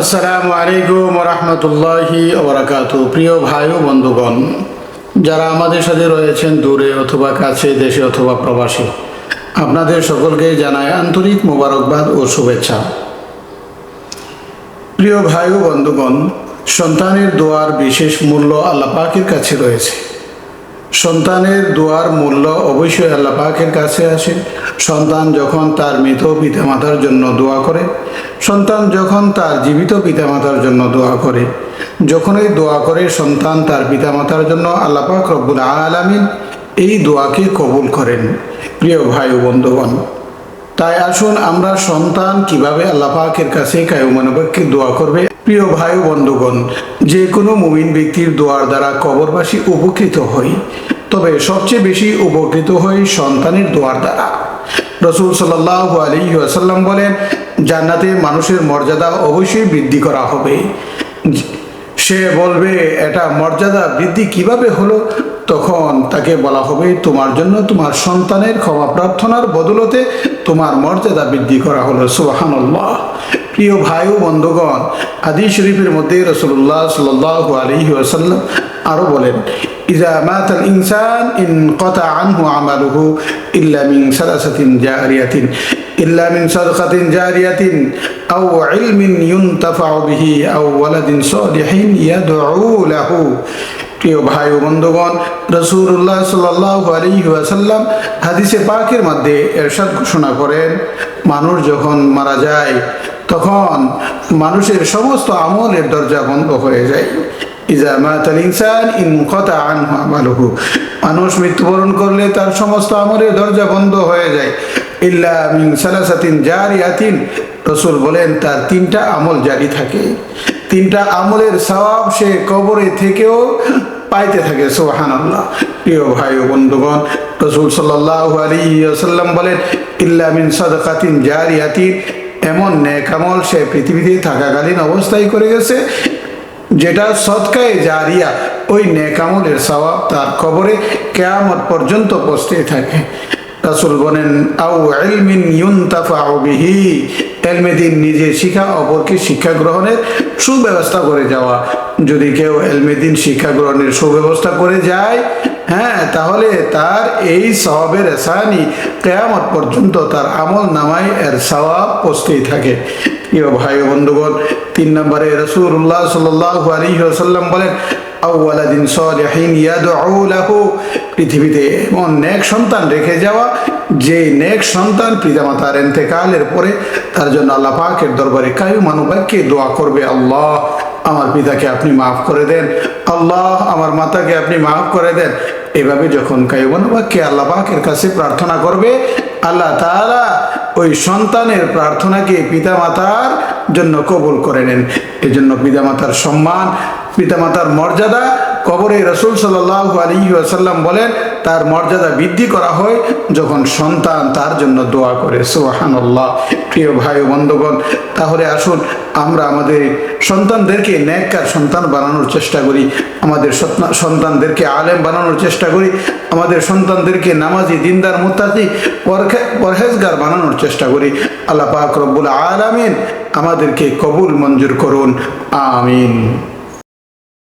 আসসালামু আলাইকুম রহমতুল্লাহি ওবরাকাতু। প্রিয় ভাই ও বন্ধুগণ, যারা আমাদের সাথে রয়েছেন দূরে অথবা কাছে, দেশে অথবা প্রবাসী, আপনাদের সকলকে জানায় আন্তরিক মোবারকবাদ ও শুভেচ্ছা। প্রিয় ভাই ও বন্ধুগণ, সন্তানের দোয়ার বিশেষ মূল্য আল্লাপাকের কাছে রয়েছে। সন্তানের দোয়ার মূল্য অবশ্যই আল্লাহ পাকের কাছে আসে। সন্তান যখন তার মৃত পিতামাতার জন্য দোয়া করে, সন্তান যখন তার জীবিত পিতামাতার জন্য দোয়া করে, যখনই দোয়া করে সন্তান তার পিতামাতার জন্য আল্লাহ পাক রব্বুল আলামিন এই দোয়াকে কবুল করেন। প্রিয় ভাই ও বন্ধুগণ, তাই আসুন আমরা সন্তান কীভাবে আল্লাহ পাকের কাছে কায়ুমানবাককে দোয়া করবে প্রিয় ভাই বন্ধুগণ, যে কোনো মুমিন ব্যক্তির দোয়ার দ্বারা কবরবাসী উপকৃত হই। তবে সবচেয়ে বেশি উপকৃত হই সন্তানের দোয়ার দ্বারা। রসুল সাল্লাহ আলী আসাল্লাম বলেন, জান্নাতে মানুষের মর্যাদা অবশ্যই বৃদ্ধি করা হবে। সে বলবে, এটা মর্যাদা বৃদ্ধি কীভাবে হলো? তখন তাকে বলা হবে, তোমার জন্য তোমার সন্তানের ক্ষমা প্রার্থনার বদলতে তোমার মর্যাদা বৃদ্ধি করা হলো। সুবাহান্লাহ প্রিয় ভাই ও বন্ধুগণ আদি শরীফের মধ্যে রসুল্লাহ সাল্লাহ আলহি আসাল্লাম আরও বলেন মিন লাহু। ভাই ও আলী হাদিসে পাকের মধ্যে এরশাদ ঘোষণা করেন, মানুষ যখন মারা যায় তখন মানুষের সমস্ত আমলের দরজা বন্ধ হয়ে যায়। ইনসান ইন মানুষ মৃত্যুবরণ করলে তার সমস্ত আমলের দরজা বন্ধ হয়ে যায়। ইল্লা মিন সালাসাতিন রসুল বলেন, তার তিনটা আমল জারি থাকে। তিনটা আমলের সওয়াব সে কবরে থেকেও পাইতে থাকে সোহান প্রিয় ভাই ও বন্ধুগণ, রসুল সাল্লাহ আলী আসাল্লাম বলেন, ইল্লা মিন সাদকাতিন জারিয়াতিন। এমন নেক আমল সে পৃথিবীতে থাকাকালীন অবস্থায় করে গেছে, যেটা সৎকায় জারিয়া ওই নেকামলের সওয়াব তার কবরে কেয়ামত পর্যন্ত পৌঁছতে থাকে। রাসুল বলেন, আউ এলমিন ইউনতাফাউ বিহি এলমেদিন নিজে শিখা, অপরকে শিক্ষা গ্রহণের সুব্যবস্থা করে যাওয়া। যদি কেউ এলমেদিন শিক্ষা গ্রহণের সুব্যবস্থা করে যায় হ্যাঁ তাহলে তার এই সওয়াবের এসানি কেয়ামত পর্যন্ত তার আমল নামায় এর সওয়াব পৌঁছতেই থাকে। প্রিয় ভাই বন্ধুগণ, তিন নম্বরে রসুল্লাহ সাল্লাহ আলী সাল্লাম বলেন পৃথিবীতে এমন নেক সন্তান রেখে যাওয়া যে নেক সন্তান পিতামাতার এন্তেকালের পরে তার জন্য আল্লাহ পাকের দরবারে কায়ু মানবাক্যে দোয়া করবে আল্লাহ। আমার পিতাকে আপনি মাফ করে দেন। আল্লাহ আমার মাতাকে আপনি মাফ করে দেন। এভাবে যখন কায়ুমানবাক্যে আল্লাহ পাকের কাছে প্রার্থনা করবে, আল্লাহ তারা ওই সন্তানের প্রার্থনাকে পিতা মাতার জন্য কবুল করে নেন। এজন্য পিতামাতার সম্মান পিতা মাতার মর্যাদা কবরে রসুল সাল্লাহ আলী আসাল্লাম বলেন, তার মর্যাদা বৃদ্ধি করা হয় যখন সন্তান তার জন্য দোয়া করে। সোহান আল্লাহ প্রিয় ভাই বন্ধুগণ, তাহলে আসুন আমরা আমাদের সন্তানদেরকে ন্যাক্কার সন্তান বানানোর চেষ্টা করি। আমাদের সন্তানদেরকে আলেম বানানোর চেষ্টা করি। আমাদের সন্তানদেরকে নামাজি, দিনদার পরখে- পরহেজগার বানানোর চেষ্টা করি। আল্লাহ পাক রব্বুল আলামিন আমাদেরকে কবুল মঞ্জুর করুন। আমিন।